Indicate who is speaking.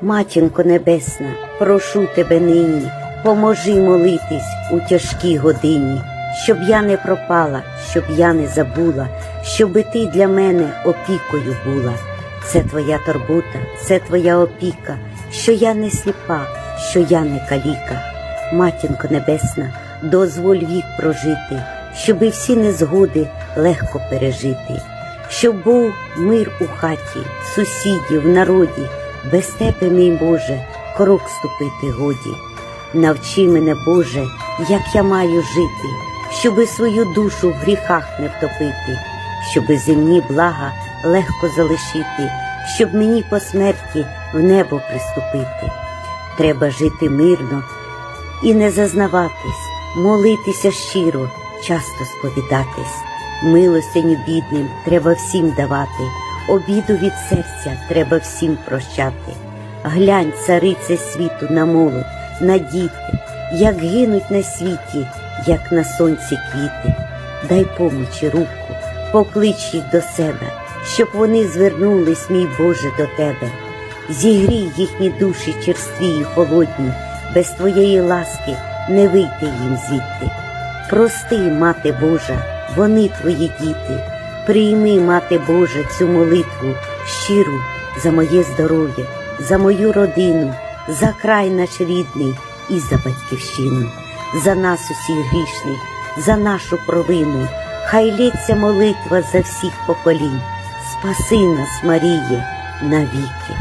Speaker 1: Матінко Небесна, прошу тебе нині, поможи молитись у тяжкій годині, щоб я не пропала, щоб я не забула, щоби ти для мене опікою була. Це твоя турбота, це твоя опіка, що я не сліпа, що я не каліка. Матінко Небесна, дозволь вік прожити, щоби всі незгоди легко пережити, щоб був мир у хаті, сусідів, народі, без тебе, мій Боже, крок ступити годі. Навчи мене, Боже, як я маю жити, щоби свою душу в гріхах не втопити, щоби земні блага легко залишити, щоб мені по смерті в небо приступити. Треба жити мирно і не зазнаватись, молитися щиро, часто сповідатись. Милостиню бідним треба всім давати, обіду від серця треба всім прощати. Глянь, царице світу на молодь, на діти, як гинуть на світі, як на сонці квіти. Дай помочі руку, поклич їх до себе, щоб вони звернулись, мій Боже, до тебе. Зігрій їхні душі черстві й холодні, без твоєї ласки не вийти їм звідти. Прости, мати Божа, вони твої діти. Прийми, мати Божа, цю молитву щиру за моє здоров'я, за мою родину, за край наш рідний і за батьківщину, за нас усіх грішних, за нашу провину. Хай лється молитва за всіх поколінь. Спаси нас, Маріє, навіки.